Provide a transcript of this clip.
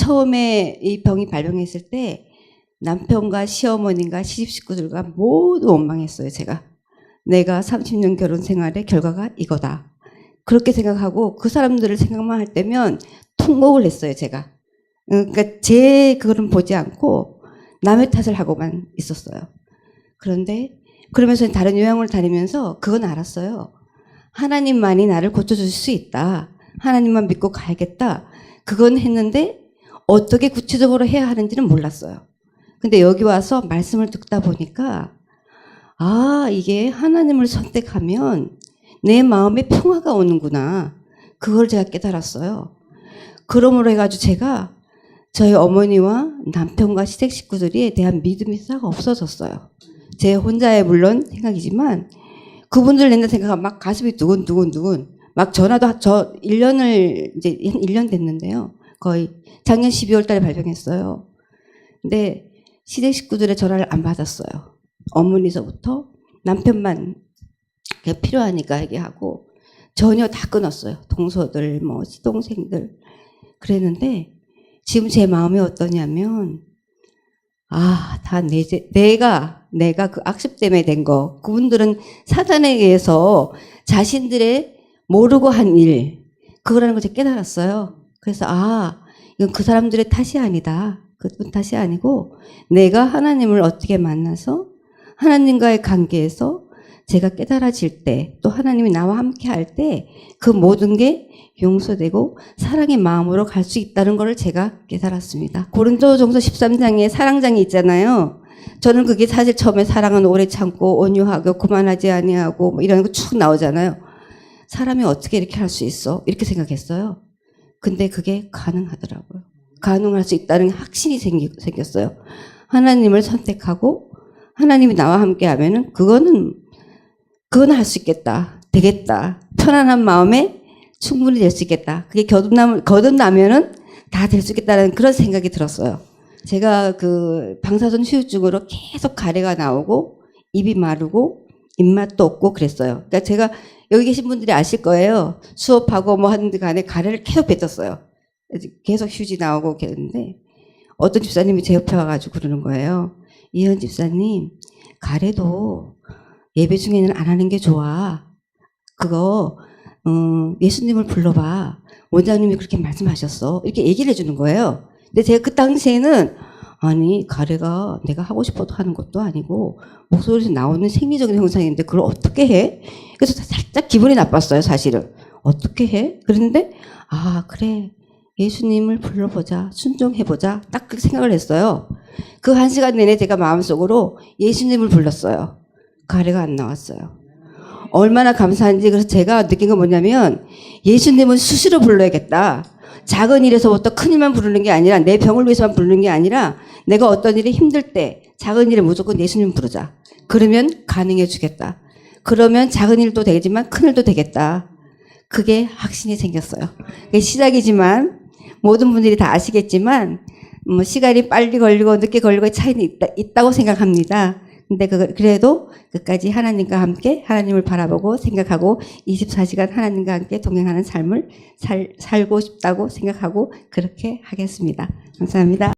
처음에 이 병이 발병했을 때 남편과 시어머니가 시집 식구들과 모두 원망했어요, 제가. 내가 30년 결혼 생활의 결과가 이거다. 그렇게 생각하고 그 사람들을 생각만 할 때면 통곡을 했어요, 제가. 그러니까 제 그거는 보지 않고 남의 탓을 하고만 있었어요. 그런데 그러면서 다른 요양을 다니면서 그건 알았어요. 하나님만이 나를 고쳐주실 수 있다. 하나님만 믿고 가야겠다. 그건 했는데 어떻게 구체적으로 해야 하는지는 몰랐어요. 근데 여기 와서 말씀을 듣다 보니까 아, 이게 하나님을 선택하면 내 마음에 평화가 오는구나. 그걸 제가 깨달았어요. 그러므로 해가지고 제가 저희 어머니와 남편과 시댁 식구들에 대한 믿음이 싹 없어졌어요. 제 혼자의 물론 생각이지만 그분들 옛날 생각하면 막 가슴이 두근두근두근 막 전화도 저 1년을 이제 1년 됐는데요. 거의 작년 12월 달에 발병했어요. 근데 시댁 식구들의 전화를 안 받았어요. 어머니서부터 남편만 필요하니까 얘기하고 전혀 다 끊었어요. 동서들, 뭐 시동생들 그랬는데 지금 제 마음이 어떠냐면 아, 다 내, 내가 내가 그 악습 때문에 된 거. 그분들은 사단에 의해서 자신들의 모르고 한 일, 그거라는 걸 제가 깨달았어요. 그래서 아, 이건 그 사람들의 탓이 아니다. 그분 탓이 아니고 내가 하나님을 어떻게 만나서 하나님과의 관계에서 제가 깨달아질 때, 또 하나님이 나와 함께 할 때, 그 모든 게 용서되고 사랑의 마음으로 갈 수 있다는 것을 제가 깨달았습니다. 고린도전서 13장에 사랑장이 있잖아요. 저는 그게 사실 처음에 사랑은 오래 참고 온유하고 그만하지 아니하고 뭐 이런 거 쭉 나오잖아요. 사람이 어떻게 이렇게 할 수 있어? 이렇게 생각했어요. 근데 그게 가능하더라고요. 가능할 수 있다는 확신이 생기, 생겼어요. 하나님을 선택하고 하나님이 나와 함께 하면은 그거는 그건 할 수 있겠다. 되겠다. 편안한 마음에 충분히 될 수 있겠다. 그게 거듭남, 거듭나면은 다 될 수 있겠다는 그런 생각이 들었어요. 제가 그 방사선 후유증으로 계속 가래가 나오고 입이 마르고 입맛도 없고 그랬어요. 그러니까 제가 여기 계신 분들이 아실 거예요. 수업하고 뭐 하는 데 간에 가래를 계속 뱉었어요. 계속 휴지 나오고 그랬는데 어떤 집사님이 제 옆에 와가지고 그러는 거예요. 이현 집사님, 가래도 예배 중에는 안 하는 게 좋아. 그거 어, 예수님을 불러봐. 원장님이 그렇게 말씀하셨어. 이렇게 얘기를 해주는 거예요. 근데 제가 그 당시에는 아니 가래가 내가 하고 싶어도 하는 것도 아니고 목소리에서 나오는 생리적인 현상인데 그걸 어떻게 해? 그래서 살짝 기분이 나빴어요 사실은. 어떻게 해? 그런데 아 그래 예수님을 불러보자 순종해보자 딱 그렇게 생각을 했어요. 그 한 시간 내내 제가 마음속으로 예수님을 불렀어요. 가래가 안 나왔어요. 얼마나 감사한지 그래서 제가 느낀 건 뭐냐면 예수님은 수시로 불러야겠다. 작은 일에서부터 큰 일만 부르는 게 아니라 내 병을 위해서만 부르는 게 아니라 내가 어떤 일이 힘들 때 작은 일에 무조건 예수님 부르자. 그러면 가능해 주겠다. 그러면 작은 일도 되겠지만 큰 일도 되겠다. 그게 확신이 생겼어요. 시작이지만 모든 분들이 다 아시겠지만 뭐 시간이 빨리 걸리고 늦게 걸리고 차이는 있다, 있다고 생각합니다. 근데 그, 그래도 끝까지 하나님과 함께 하나님을 바라보고 생각하고 24시간 하나님과 함께 동행하는 삶을 살, 살고 싶다고 생각하고 그렇게 하겠습니다. 감사합니다.